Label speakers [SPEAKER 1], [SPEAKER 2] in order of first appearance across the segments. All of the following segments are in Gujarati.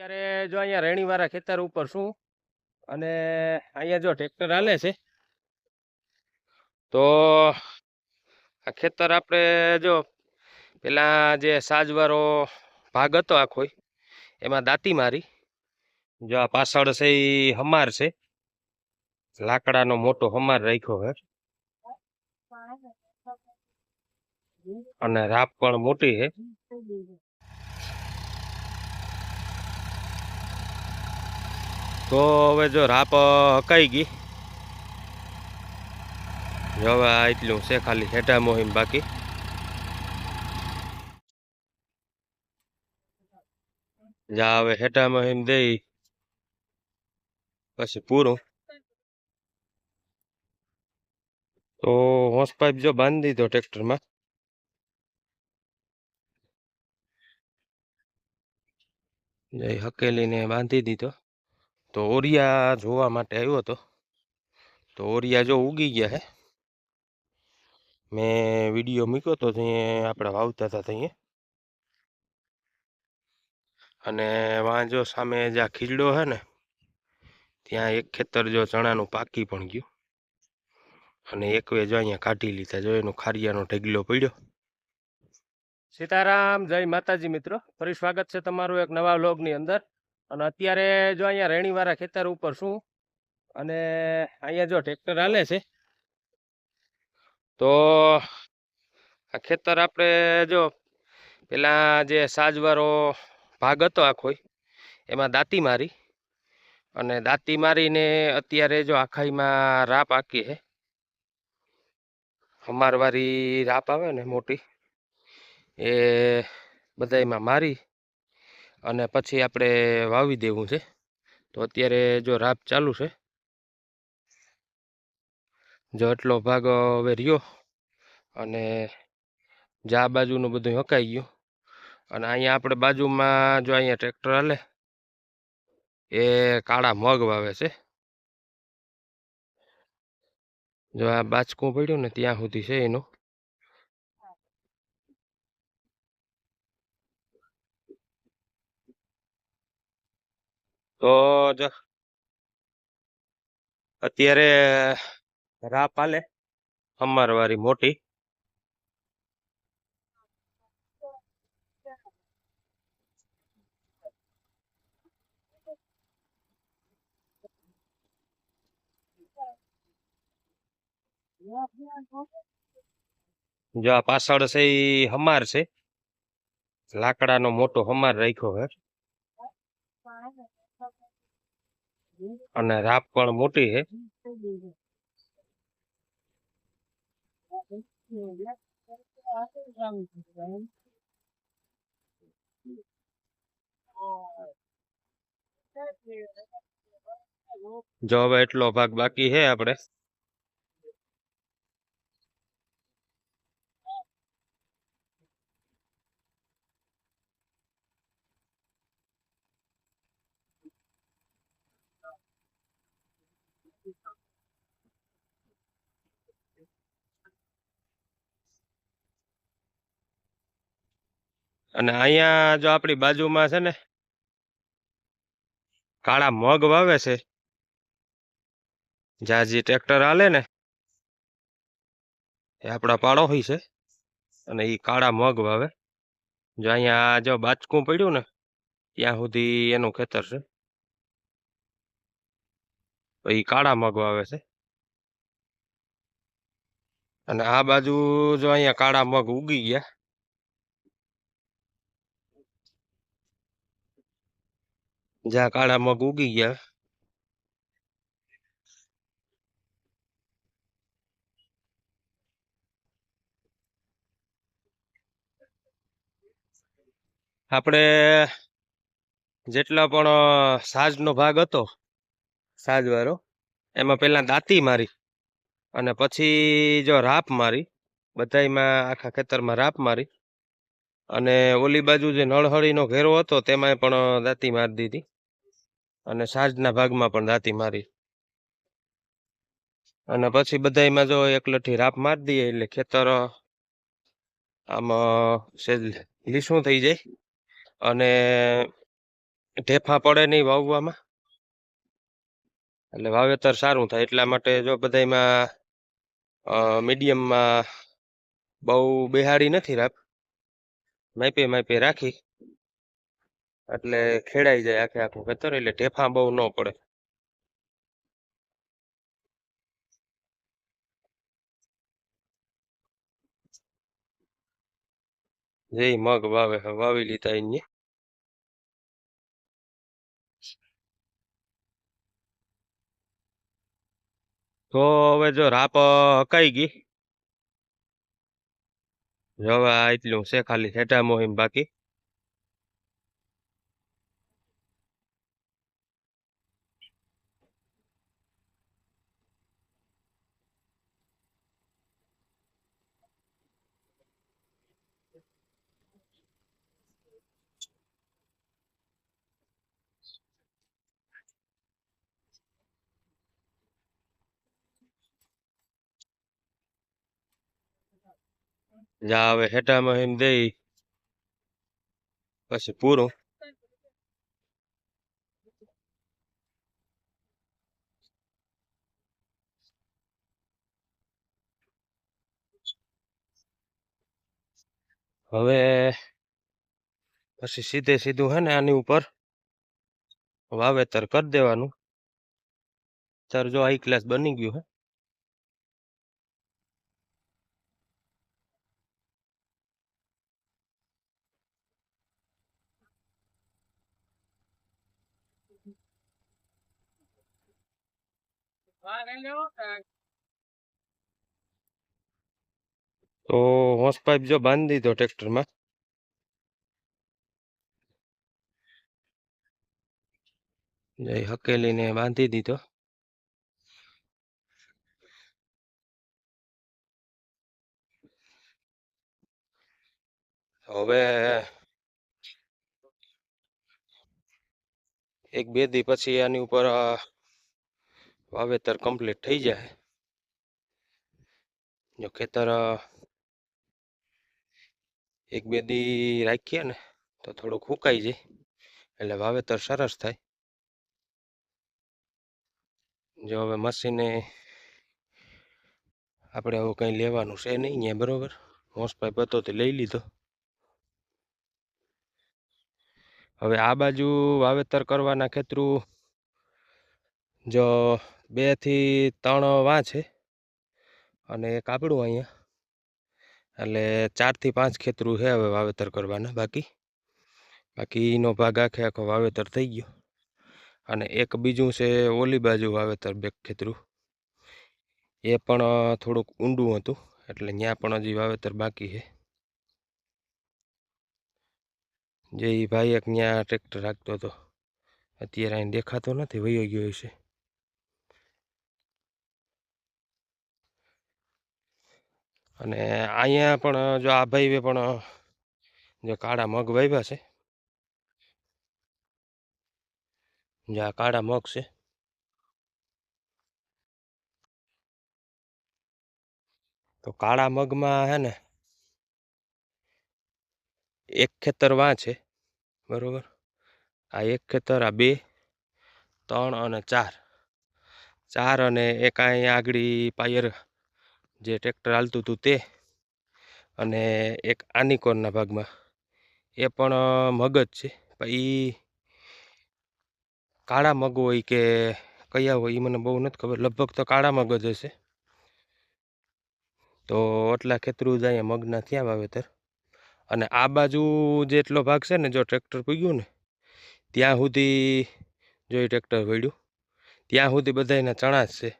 [SPEAKER 1] અત્યારે જો અહીંયા રેણીવાળા ખેતર ઉપર છું અને અહીંયા જો ટ્રેક્ટર હાલે છે, તો આ ખેતર આપણે જો પેલા જે સાજવાળો ભાગ હતો આખો, એમાં દાંતી મારી. જો આ પાછળ છે એ હમાર છે, લાકડાનો મોટો હમાર રાખ્યો હે. અને રાપ પણ મોટી છે તો હવે જો રાપ હકાઈ ગઈ. હવે આ એટલું છે ખાલી હેઠા મોહિમ બાકી. જા હવે હેઠા મોહિમ દઈ. પછી પૂરું. તો હોસ પાઇપ જો બાંધી દીધો ટ્રેક્ટરમાં. જઈ હકેલીને બાંધી દીધો. તો ઓરિયા જોવા માટે આવ્યો હતો. તો ઓરિયા જો ઉગી ગયા હે. મેં વીડિયો મૂક્યો તો ત્યાં આપણે વાવતા હતા ત્યાં. અને વાંજો સામે જ્યાં ખીજડો હે ને, ત્યાં એક ખેતર જો ચણાનું પાકી પણ ગયું. અને એકવે જો અહીંયા કાઢી લીધા, જો એનો ખારિયાનો ઢગલો પડ્યો. સીતારામ, જય માતાજી મિત્રો. ફરી સ્વાગત છે તમારું એક નવા વ્લોગની અંદર. અને અત્યારે જો અહીંયા રેણીવાળા ખેતર ઉપર શું અને અહીંયા જો ટ્રેક્ટર હાલે છે, તો આ ખેતર આપણે જો પેલા જે સાજવાળો ભાગ હતો આખો એમાં દાંતી મારી અને દાંતી મારીને અત્યારે જો આખાઈમાં રાપ આકી છે. અમારવારી રાપ આવે ને મોટી, એ બધામાં મારી અને પછી આપણે વાવી દેવું છે. તો અત્યારે જો રાપ ચાલુ છે. જો એટલો ભાગ હવે રહ્યો અને જા બાજુનું બધું હકાઈ ગયું અને અહીંયા આપણે બાજુમાં જો અહીંયા ટ્રેક્ટર હાલે એ કાળા મગ વાવે છે. જો આ બાચકું પડ્યું ને ત્યાં સુધી છે એનું. તો જો અત્યારે રાપ હાલે હમારવાળી મોટી. જો આ પાછળ છે ઈ હમાર છે. લાકડાનો મોટો હમાર રાખ્યો છે અને રાપ પણ મોટી છે. જો હવે એટલો ભાગ બાકી છે આપણે. અને અહીંયા જો આપણી બાજુમાં છે ને, કાળા મગ વાવે છે. જ્યાં જે ટ્રેક્ટર હાલે ને, એ આપણા પાડો હોય છે અને એ કાળા મગ વાવે. જો અહીંયા જો બાચકું પડ્યું ને, ત્યાં સુધી એનું ખેતર છે. તો એ કાળા મગ વાવે છે. અને આ બાજુ જો અહીંયા કાળા મગ ઉગી ગયા જ્યાં કાળા મગ ઉગી ગયા. આપણે જેટલા પણ સાજનો ભાગ હતો, સાજવાળો, એમાં પહેલાં દાંતી મારી અને પછી જો રાપ મારી, બધાયમાં આખા ખેતરમાં રાપ મારી અને ઓલી બાજુ જે નળહળીનો ઘેરો હતો તેમાં પણ દાંતી મારી દીધી. અને સાંજના ભાગમાં પણ દાંતી મારી. અને પછી બધાયમાં જો એક લઠ્ઠી રાપ મારી દઈએ એટલે ખેતર, આમ સેજ લીસું થઈ જાય. અને ઢેફા પડે નહીં વાવવામાં. એટલે વાવેતર સારું થાય. એટલા માટે જો બધાયમાં મીડિયમમાં બહુ બેહાડી નથી રાખ માપે માપે રાખી. એટલે ખેડાઈ જાય આખે આખું ખેતર, એટલે ઢેફા બહુ ન પડે. જે મગ વાવે, વાવી લીધા એને. તો હવે જો રાપ હકાઈ ગઈ. હવે આ એટલું છે ખાલી હેટા મોહિમ બાકી. જા હવે હેઠા એમ દઈ. પછી પૂરું. હવે પછી સીધે સીધું હે ને આની ઉપર વાવેતર કરી દેવાનું. ત્યારે જો આ ક્લાસ બની ગયું હે. તો હોસ પાઇપ જો બાંધી દીધો ટ્રેક્ટરમાં જય હકેલીને બાંધી દીધો હવે એક બે દી પછી આની ઉપર અ, વાવેતર કમ્પ્લીટ થઈ જાય. જો ખેતર એક બે દી રાખીએ ને, તો થોડુંક સુકાઈ જાય. એટલે વાવેતર સરસ થાય. જો હવે મશીને આપણે હવે કંઈ લેવાનું છે નહીં અહીંયા, બરોબર? મોસભાઈ તે લઈ લીધો. હવે આ બાજુ વાવેતર કરવાના ખેતરું, જો બેથી ત્રણ વાં છે અને આપણું અહીંયા. એટલે ચારથી પાંચ ખેતરું છે હવે વાવેતર કરવાના બાકી. બાકીનો ભાગ આખે આખો વાવેતર થઈ ગયો. અને એક બીજું છે ઓલી બાજુ વાવેતર બે ખેતરું. એ પણ થોડુંક ઊંડું હતું, એટલે ત્યાં પણ હજી વાવેતર બાકી છે. જે ભાઈ એક ત્યાં ટ્રેક્ટર રાખતો હતો. અત્યારે અહીં દેખાતો નથી, વયો ગયો છે અને અહીંયા પણ, જો આ ભાઈ પણ, જો કાળા મગ વાવ્યા છે. જે આ કાળા મગ છે. તો કાળા મગમાં હે ને, એક ખેતર વાં છે, બરોબર? આ એક ખેતર, આ બે, ત્રણ અને ચાર. ચાર અને એક અહીંયા આગળી પાયર જે ટ્રેક્ટર હાલતું હતું તે અને એક આની કોરના ભાગમાં. એ પણ મગજ છે. એ કાળા મગ હોય કે કયા હોય એ મને બહુ નથી ખબર. લગભગ તો કાળા મગજ હશે. તો એટલા ખેતરું જ અહીંયા મગના થયા વાવેતર. અને આ બાજુ જેટલો ભાગ છે ને, જો ટ્રેક્ટર પૂગ્યું ને, ત્યાં સુધી જો એ ટ્રેક્ટર વળ્યું, ત્યાં સુધી બધાયના ચણા જ છે.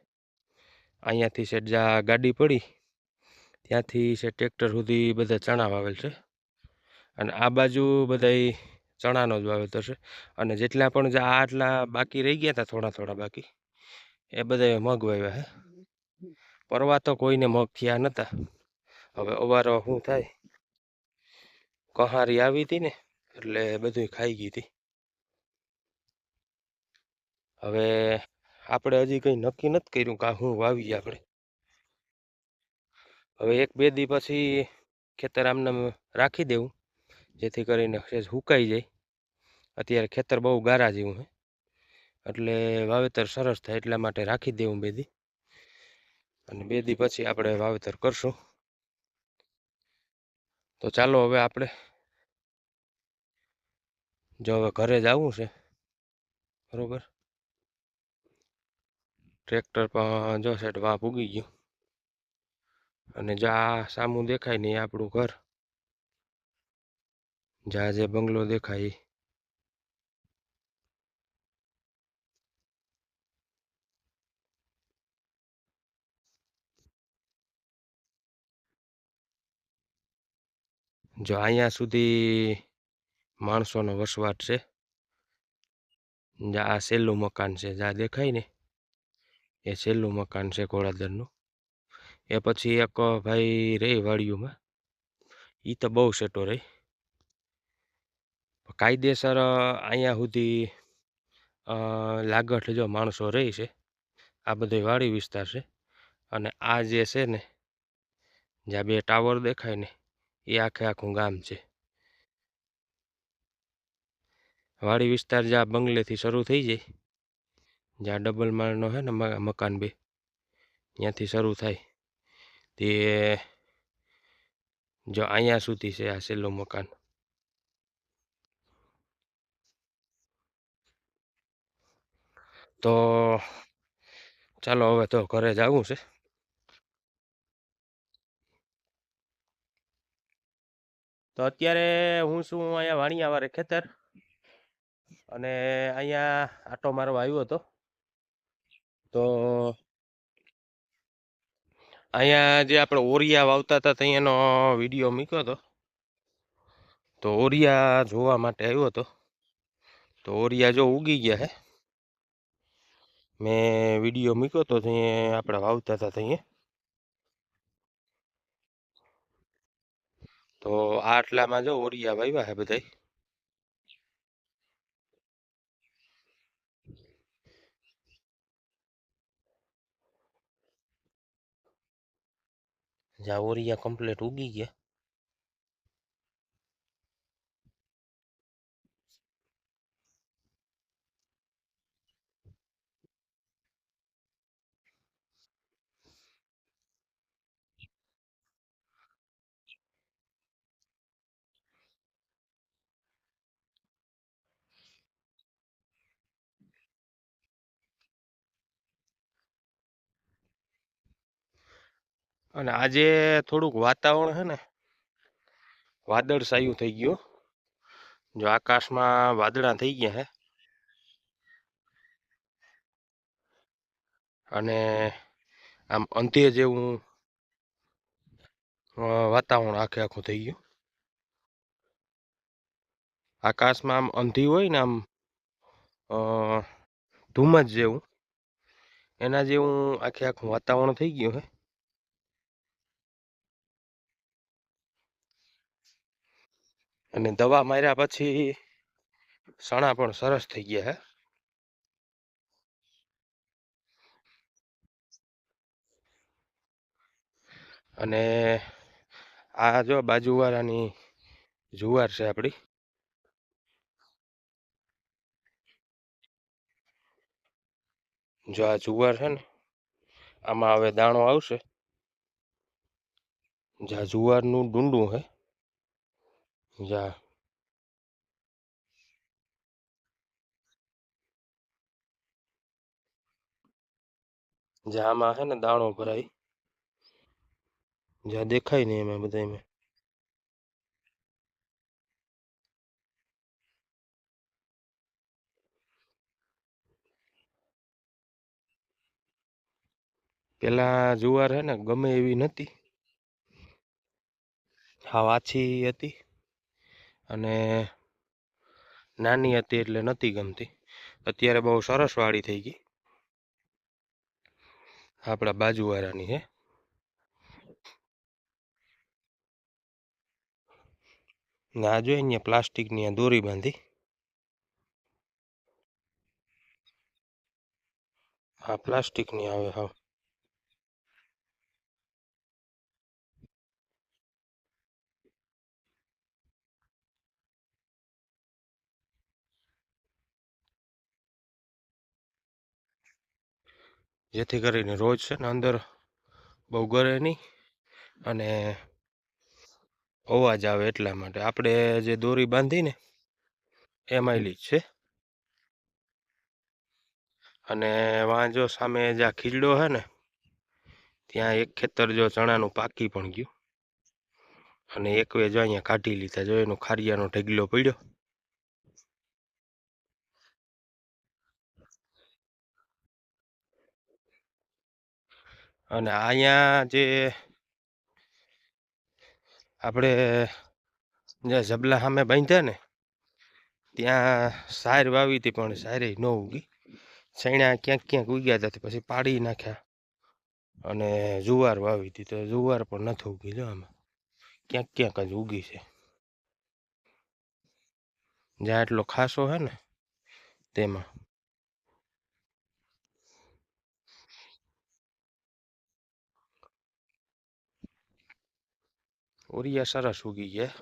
[SPEAKER 1] અહીંયાથી છે જ્યાં ગાડી પડી, ત્યાંથી છે ટ્રેક્ટર સુધી બધા ચણા વાવેલ છે. અને આ બાજુ બધાય ચણાનો જ વાવેતર છે. અને જેટલા પણ જે આટલા બાકી રહી ગયા હતા થોડા થોડા બાકી, એ બધા મગ વાવ્યા હે. પરવા તો કોઈને મગ થયા નહોતા હવે અવારો શું થાય? કહારી આવી હતી ને, એટલે બધું ખાઈ ગઈ હતી હવે આપણે હજી કંઈ નક્કી નથી કર્યું કે હું વાવીએ આપણે. હવે એક બે દી પછી ખેતર આમને રાખી દેવું, જેથી કરીને સુકાઈ જાય. અત્યારે ખેતર બહુ ગારા જેવું છે એટલે વાવેતર સરસ થાય એટલા માટે રાખી દેવું બે દી. અને બે દી પછી આપણે વાવેતર કરશું. તો ચાલો હવે આપણે જો હવે ઘરે જવું છે. બરોબર? ટ્રેક્ટર પણ જો સેટ વાપ પૂગી ગયું. અને જા સામું દેખાય ને આપણું ઘર. જા જે બંગલો દેખાય જો અહીંયા સુધી માણસોનો વસવાટ છે. આ છેલ્લું મકાન છે, જા દેખાય ને. એ છેલ્લું મકાન છે ઘોડાદરનું એ પછી એક ભાઈ રહી વાડીઓમાં. એ તો બહુ સેટો રહી. કાયદેસર અહીંયા સુધી લાગઠ જો માણસો રહી છે, આ બધો વાડી વિસ્તાર છે. અને આ જે છે ને, જ્યાં બે ટાવર દેખાય ને, એ આખે આખું ગામ છે. વાડી વિસ્તાર જ્યાં બંગલેથી શરૂ થઈ જાય જ્યાં ડબલ માળનો છે ને મકાન બે, ત્યાંથી શરૂ થાય. તે જો અહીંયા સુધી છે આ છેલ્લું મકાન. તો ચાલો હવે તો ઘરે જવું છે. તો અત્યારે હું છું અહીંયા વાણિયાવારે ખેતર અને અહીંયા આટો મારવા આવ્યો હતો. તો અહીંયા જે આપણે ઓરિયા વાવતા હતા ત્યાંનો વીડિયો મૂક્યો હતો તો ઓરિયા જોવા માટે આવ્યો હતો. તો ઓરિયા જો ઉગી ગયા હે. મેં વીડિયો મૂક્યો હતો ત્યાં આપણે વાવતા હતા ત્યાં. તો આટલામાં જો ઓરિયા વાવ્યા હે બધાય. કમ્પ્લેટ કમ્પ્લીટ ઉગી ગયા. અને આજે થોડુંક વાતાવરણ છે ને વાદળછાયું થઈ ગયું જો આકાશમાં વાદળા થઈ ગયા હે. અને આમ અંતે જેવું વાતાવરણ આખે આખું થઈ ગયું. આકાશમાં આમ અંધી હોય ને આમ ધુમ્મસ જેવું, એના જેવું આખે આખું વાતાવરણ થઈ ગયું હે. અને દવા માર્યા પછી સણા પણ સરસ થઈ ગયા હે. અને આ જો બાજુવાળાની જુવાર છે આપણી જો આ જુવાર છે ને, આમાં હવે દાણો આવશે. જ્યાં જુવારનું ડુંડું હે. જ્યાં જ્યાં આમાં છે ને દાણો ભરાય. જ્યાં દેખાય નહીં એમાં બધા એમાં પેલા જુવાર હે ને ગમે એવી નથી હા, વાછી હતી. અને નાની હતી એટલે નથી ગમતી. અત્યારે બહુ સરસ વાળી થઈ ગઈ. આપણા બાજુવાળાની છે ના જોઈએ અહીંયા પ્લાસ્ટિકની દોરી બાંધી. હા પ્લાસ્ટિકની આવે, હા. જેથી કરીને રોજ છે ને અંદર બહુ ગરે નહીં અને અવાજ આવે એટલા માટે. આપણે જે દોરી બાંધીને એમાંયલી જ છે. અને વાંજો સામે સામે જ્યાં ખીજડો છે ને, ત્યાં એક ખેતર જો ચણાનું પાકી પણ ગયું. અને એક વે જો અહીંયા કાઢી લીધા જો એનો ખારિયાનો ઢગલો પડ્યો. અને અહીંયા જે આપણે જે જબલા સામે બાંધ્યા ને, ત્યાં સાર વાવી હતી પણ સારે ન ઉગી. સૈણા ક્યાંક ક્યાંક ઉગ્યા હતા પછી પાડી નાખ્યા અને જુવાર વાવી હતી તો જુવાર પણ નથી ઉગી જો આમાં. ક્યાંક ક્યાંક જ ઉગી છે. જ્યાં એટલો ખાસો હે ને, તેમાં ઓરિયા સરસ ઉગી ગયા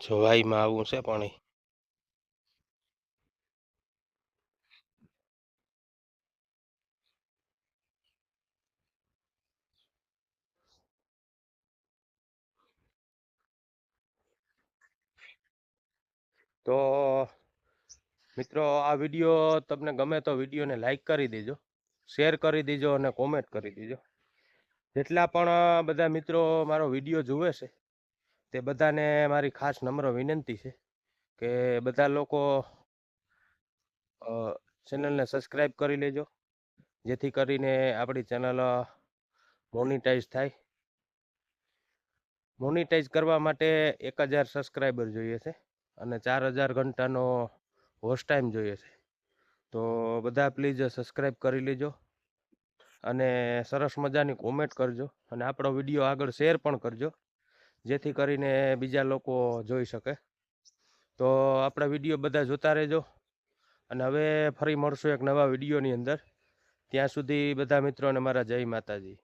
[SPEAKER 1] જો વાઈમાં આવું છે પાણી તો મિત્રો, આ વીડિયો તમને ગમે તો વિડીયોને લાઇક કરી દેજો, શેર કરી દેજો અને કોમેન્ટ કરી દેજો. જેટલા પણ બધા મિત્રો મારો વીડિયો જુએ છે, તે બધાને મારી ખાસ નમ્ર વિનંતી છે કે બધા લોકો ચેનલને સબસ્ક્રાઈબ કરી લેજો, જેથી કરીને આપણી ચેનલ મોનિટાઈઝ થાય. મોનિટાઈઝ કરવા માટે એક હજાર સબસ્ક્રાઈબર જોઈએ છે. અને ચાર હજાર ઘંટાનો હોસ્ટ ટાઈમ જોઈએ છે. તો બધા પ્લીઝ સબસ્ક્રાઈબ કરી લેજો અને સરસ મજાની કોમેન્ટ કરજો અને આપણો વીડિયો આગળ શેર પણ કરજો જેથી કરીને બીજા લોકો જોઈ શકે. તો આપણા વીડિયો બધા જોતા રહેજો અને હવે ફરી મળશું એક નવા વિડીયોની અંદર. ત્યાં સુધી બધા મિત્રોને મારા જય માતાજી.